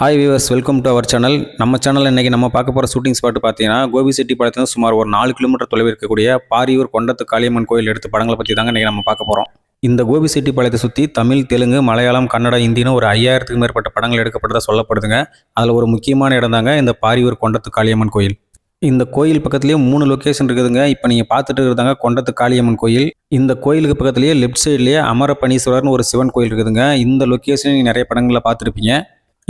Hi viewers welcome to our channel நம்ம channel இன்றைக்கி நம்ம பார்க்க போகிற ஷூட்டிங் ஸ்பாட் பார்த்தீங்கன்னா கோபி செட்டி படத்துல சுமார் ஒரு நாலு கிலோமீட்டர் தொலைவில் இருக்கக்கூடிய பாரியூர் கொண்டத்து காளியம்மன் கோயில் எடுத்த படங்களை பற்றி தாங்க இன்றைக்கி நம்ம பார்க்க போகிறோம் இந்த கோபி செட்டி பாளையத்தை சுற்றி தமிழ் தெலுங்கு மலையாளம் கன்னடா இந்தின்னு ஒரு ஐயாயிரத்துக்கு மேற்பட்ட படங்கள் எடுக்கப்பட்டதாக சொல்லப்படுதுங்க. அதில் ஒரு முக்கியமான இடம் தாங்க இந்த பாரியூர் கொண்டத்து காளியம்மன் கோயில். இந்த கோயில் பக்கத்துலேயே மூணு லொக்கேஷன் இருக்குதுங்க. இப்போ நீங்கள் பார்த்துட்டு இருக்கிறதாங்க கொண்டத்து காளியம்மன் கோயில். இந்த கோயிலுக்கு பக்கத்துலேயே லெஃப்ட் சைட்லேயே அமரப்பணீஸ்வரர்னு ஒரு சிவன் கோயில் இருக்குதுங்க. இந்த லொக்கேஷன் நீங்கள் நிறைய படங்களில் பார்த்துருப்பீங்க.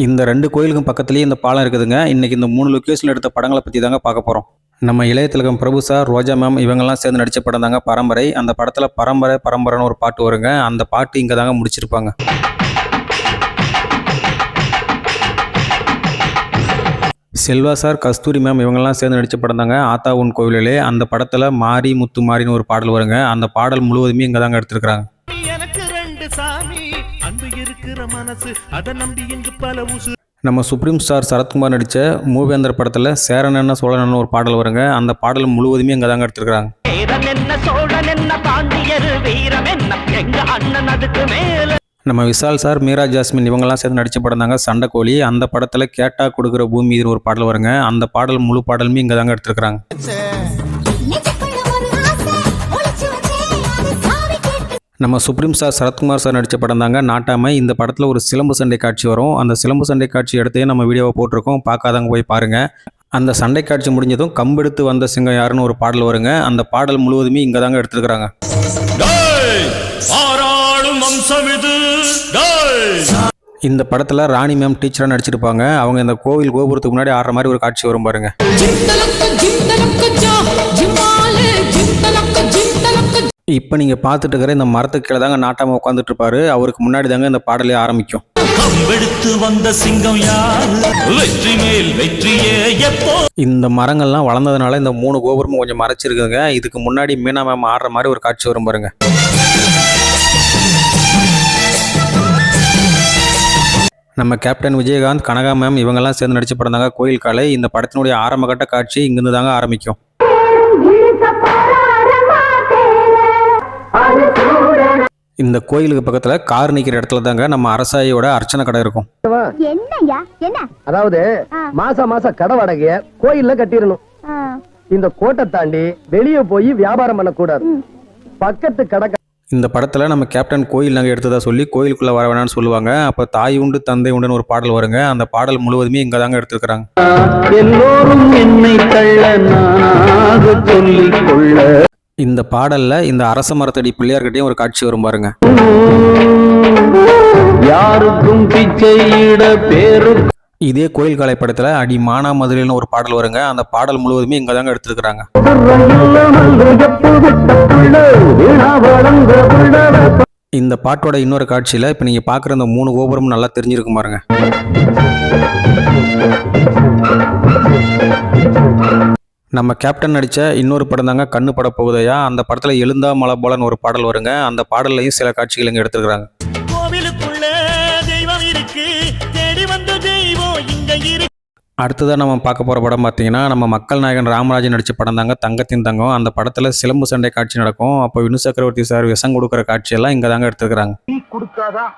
இந்த ரெண்டு கோயிலுக்கும் பக்கத்துலேயே இந்த பாலம் இருக்குதுங்க. இன்னைக்கு இந்த மூணு லொக்கேஷனில் எடுத்த படங்களை பற்றி தாங்க பார்க்க போகிறோம் நம்ம இளைய திலகம் பிரபு சார் ரோஜா மேம் இவங்கெல்லாம் சேர்ந்து நடித்த படம் தாங்க பரம்பரை. அந்த படத்தில் பரம்பரை பரம்பரைன்னு ஒரு பாட்டு வருங்க. அந்த பாட்டு இங்கே தாங்க முடிச்சிருப்பாங்க. செல்வா சார் கஸ்தூரி மேம் இவங்கெல்லாம் சேர்ந்து நடித்த படம் தாங்க ஆத்தா உன் கோவிலே அந்த படத்தில் மாரி முத்து மாரின்னு ஒரு பாடல் வருங்க. அந்த பாடல் முழுவதுமே இங்கே தாங்க எடுத்திருக்கிறாங்க. மனசு அதை நம்பி இங்கு பல உசு. நம்ம சுப்ரீம் ஸ்டார் சரத்குமார் நடித்த மூவேந்தர் படத்தில் சேரன் சோழன் ஒரு பாடல் வருங்க. அந்த பாடல் முழுவதுமே இங்கே தாங்க என்ன என்ன என்ன மேல. நம்ம விஷால் சார் மீரா ஜாஸ்மின் இவங்கெல்லாம் சேர்ந்து நடித்த படம் தாங்க சண்டைக்கோழி. அந்த படத்தில் கேட்டா கொடுக்குற பூமி ஒரு பாடல் வருங்க. அந்த பாடல் முழு பாடலுமே இங்கே தாங்க எடுத்திருக்கிறாங்க. நம்ம சுப்ரீம் ஸ்டார் சரத்குமார் சார் நடித்த படம் தாங்க. நாட்டாமை இந்த படத்தில் ஒரு சிலம்பு சண்டை காட்சி வரும். அந்த சிலம்பு சண்டை காட்சி எடுத்தே நம்ம வீடியோவை போட்டிருக்கோம். பார்க்காதவங்க போய் பாருங்கள் அந்த சண்டை காட்சி முடிஞ்சதும் கம்பெடுத்து வந்த சிங்கம் யாருன்னு ஒரு பாடல் வருங்க. அந்த பாடல் முழுவதுமே இங்கே தாங்க எடுத்திருக்கிறாங்க. இந்த படத்தில் ராணி மேம் டீச்சராக நடிச்சிருப்பாங்க. அவங்க இந்த கோவில் கோபுரத்துக்கு முன்னாடி ஆடுற மாதிரி ஒரு காட்சி வரும் பாருங்க. இப்போ நீங்கள் பார்த்துட்டு இருக்கிற இந்த மரத்துக்கு கீழே தாங்க நாட்டாம உட்காந்துட்டு இருப்பாரு அவருக்கு முன்னாடி தாங்க இந்த பாடலே ஆரம்பிக்கும். கம்பெடுத்து வந்த சிங்கம் யாரு? வெற்றி மேல் வெற்றியே எப்போ? இந்த மரங்கள்லாம் வளர்ந்ததுனால இந்த மூணு கோபுரமும் கொஞ்சம் மறைச்சிருக்குதுங்க. இதுக்கு முன்னாடி மீனா மேம் ஆடுற மாதிரி ஒரு காட்சி வரும் பாருங்க. நம்ம கேப்டன் விஜயகாந்த் கனகா மேம் இவங்கெல்லாம் சேர்ந்து நடிச்ச படம் தாங்க கோயில் காலை. இந்த படத்தினுடைய ஆரம்பகட்ட காட்சி இங்கிருந்து தாங்க ஆரம்பிக்கும். இந்த கோயிலுக்கு பக்கத்தில் கார் நிற்கிற இடத்துல தாங்க நம்ம அரசாயியோட அர்ச்சனை கடை இருக்கும். அதாவது மாச மாசம் கடை வாடகைய கோயில்ல கட்டிடணும். இந்த கோட்டை தாண்டி வெளியே போய் வியாபாரம் பண்ணக்கூடாது. பக்கத்து கடை இந்த படத்தில் நம்ம கேப்டன் கோயில் நாங்கள் எடுத்ததா சொல்லி கோயிலுக்குள்ளே வர வேணாம்னு சொல்லுவாங்க. அப்போ தாய் உண்டு தந்தை உண்டுன்னு ஒரு பாடல் வருங்க. அந்த பாடல் முழுவதுமே இங்கே தாங்க எடுத்துருக்குறாங்க. எல்லோரும் என்னை தள்ள கொள்ள இந்த பாடலில் இந்த அரச மரத்தடி பிள்ளையார்கிட்டையும் ஒரு காட்சி வரும் பாருங்க. யாருக்கும் பிச்சையிட பேரு இதே கோயில் காலை படத்தில் அடி மானா மதுரைன்னு ஒரு பாடல் வருங்க. அந்த பாடல் முழுவதுமே இங்கே தாங்க எடுத்துருக்குறாங்க. இந்த பாட்டோட இன்னொரு காட்சியில் இப்போ நீங்கள் பார்க்குற இந்த மூணு கோபுரம் நல்லா தெரிஞ்சிருக்கும் பாருங்க. நம்ம கேப்டன் நடித்த இன்னொரு படம் தாங்க கண்ணு பட போகுதையா? அந்த படத்தில் எழுந்தா மலை போலன்னு ஒரு பாடல் வருங்க. அந்த பாடல்லையும் சில காட்சிகள் இங்கே எடுத்துருக்குறாங்க. கோவிலுக்குள்ள தெய்வம் இருக்கு. தேடி வந்த தெய்வம் இங்க இருக்கு. அடுத்ததாக நம்ம பார்க்க போகிற படம் பார்த்தீங்கன்னா நம்ம மக்கள் நாயகன் ராமராஜன் நடித்த படம் தாங்க தங்கத்தின் தங்கம். அந்த படத்தில் சிலம்பு சண்டை காட்சி நடக்கும். அப்போ வினு சக்கரவர்த்தி சார் விஷம் கொடுக்குற காட்சியெல்லாம் இங்கே தாங்க எடுத்துருக்குறாங்க. கொடுத்தாதான்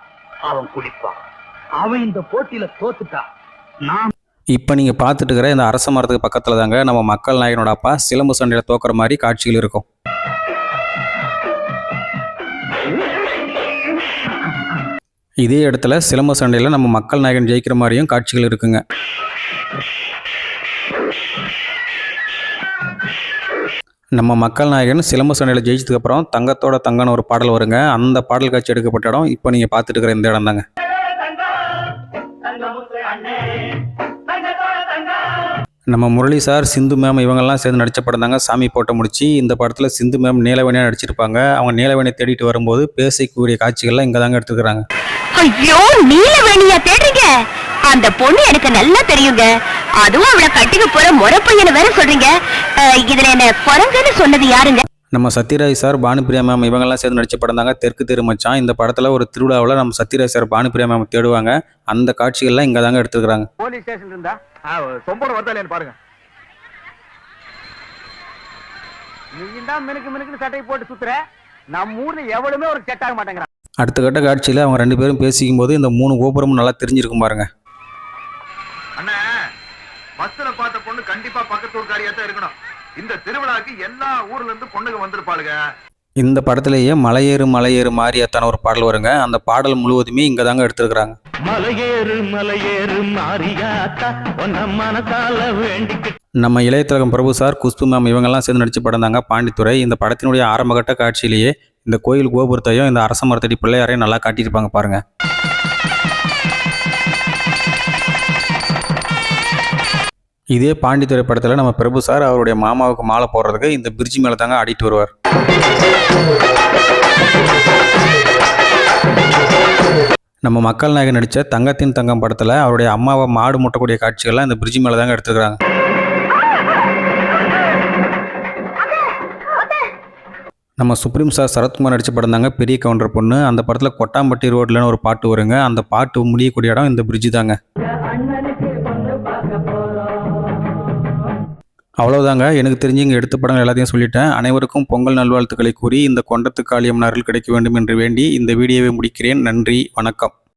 அவன் குடிப்பான் அவன் இந்த போட்டியில தோத்துட்டான். நான் இப்போ நீங்கள் பார்த்துட்டு இருக்கிற இந்த அரச மரத்துக்கு பக்கத்தில் தாங்க நம்ம மக்கள் நாயகனோட அப்பா சிலம்பு சண்டையில் தோக்குற மாதிரி காட்சிகள் இருக்கும். இதே இடத்துல சிலம்பு சண்டையில் நம்ம மக்கள் நாயகன் ஜெயிக்கிற மாதிரியும் காட்சிகள் இருக்குங்க. நம்ம மக்கள் நாயகன் சிலம்பு சண்டையில் ஜெயிச்சதுக்கப்புறம் தங்கத்தோட தங்கன்னு ஒரு பாடல் வருங்க. அந்த பாடல் காட்சி எடுக்கப்பட்ட இடம் இப்போ நீங்கள் பார்த்துட்டு இருக்கிற இந்த இடம் தாங்க நம்ம முரளி சார் சிந்து மேம் இவங்கெல்லாம் சேர்ந்து நடித்த படம் தாங்க சாமி போட்ட முடிச்சு இந்த படத்தில் சிந்து மேம் நீலவேணியாக நடிச்சிருப்பாங்க. அவங்க நீலவேணியை தேடிட்டு வரும்போது பேசிக்கூடிய காட்சிகள்லாம் இங்கே தாங்க எடுத்துக்கிறாங்க ஐயோ நீலவேணியா தேடுறீங்க? அந்த பொண்ணு எனக்கு நல்லா தெரியுங்க. அதுவும் அவளை கட்டிக்க போற முறை பையனை வேற சொல்றீங்க. இதுல என்ன குரங்குன்னு சொன்னது யாருங்க? நம்ம சத்யராஜ் சார் பானுப்பிரியா மேம் இவங்கெல்லாம் சேர்ந்து நடித்த படம் தாங்க தெற்கு தெரு மச்சான். இந்த படத்தில் ஒரு திருவிழாவில் நம்ம சத்யராஜ் சார் பானுப்பிரியா மேம் தேடுவாங்க. அந்த காட்சிகள்லாம் இங்கே தாங்க எடுத்துக்கிறாங்க போலீஸ் ஸ்டேஷன் இருந்தா? சொம்போட வந்தாலேன்னு பாருங்க. நீ தான் மினுக்கு மினுக்குன்னு சட்டையை போட்டு சுத்துற. நம்ம ஊர்ல எவ்வளவுமே ஒரு செட் ஆக மாட்டேங்கிறான் அடுத்த கட்ட காட்சியில் அவங்க ரெண்டு பேரும் பேசிக்கும் போது இந்த மூணு கோபுரமும் நல்லா தெரிஞ்சிருக்கும் பாருங்க. பஸ்ல பார்த்த பொண்ணு கண்டிப்பா பக்கத்து ஊர்க்காரியா தான் இருக்கணும். இந்த திருவிழாக்கு எல்லா ஊர்ல இருந்து பொண்ணுங்க வந்திருப்பாளுங்க. இந்த படத்திலேயே மலையேறு மலையேறு மாரியாத்தான ஒரு பாடல் வருங்க. அந்த பாடல் முழுவதுமே இங்கே தாங்க எடுத்திருக்கிறாங்க. மலையேறு மலையேறு உன்ன நம்ம இளையத்திலகம் பிரபு சார் குஷ்பு மேம் இவங்கெல்லாம் சேர்ந்து நடிச்சு படம் தாங்க பாண்டித்துறை. இந்த படத்தினுடைய ஆரம்பகட்ட காட்சியிலேயே இந்த கோயில் கோபுரத்தையும் இந்த அரச மரத்தடி பிள்ளையாரையும் நல்லா காட்டியிருப்பாங்க பாருங்க. இதே பாண்டித்துறை படத்தில் நம்ம பிரபு சார் அவருடைய மாமாவுக்கு மாலை போடுறதுக்கு இந்த பிரிட்ஜி மேலே தாங்க ஆடிட்டு வருவார். நம்ம மக்கள் நாயகன் நடித்த தங்கத்தின் தங்கம் படத்தில் அவருடைய அம்மாவை மாடு முட்டக்கூடிய காட்சிகள்லாம் இந்த பிரிட்ஜ் மேலே தாங்க எடுத்துக்கிறாங்க நம்ம சுப்ரீம் சார் சரத்குமார் நடித்த படம் தாங்க பெரிய கவுண்டர் பொண்ணு. அந்த படத்தில் கொட்டாம்பட்டி ரோட்லன்னு ஒரு பாட்டு வருங்க. அந்த பாட்டு முடியக்கூடிய இடம் இந்த பிரிட்ஜு தாங்க. அவ்வளோதாங்க எனக்கு தெரிஞ்சு இங்கே எடுத்த படங்கள் எல்லாத்தையும் சொல்லிட்டேன். அனைவருக்கும் பொங்கல் நல்வாழ்த்துக்களை கூறி இந்த கொண்டத்து காளியம்மன் கிடைக்க வேண்டும் என்று வேண்டி இந்த வீடியோவை முடிக்கிறேன். நன்றி. வணக்கம்.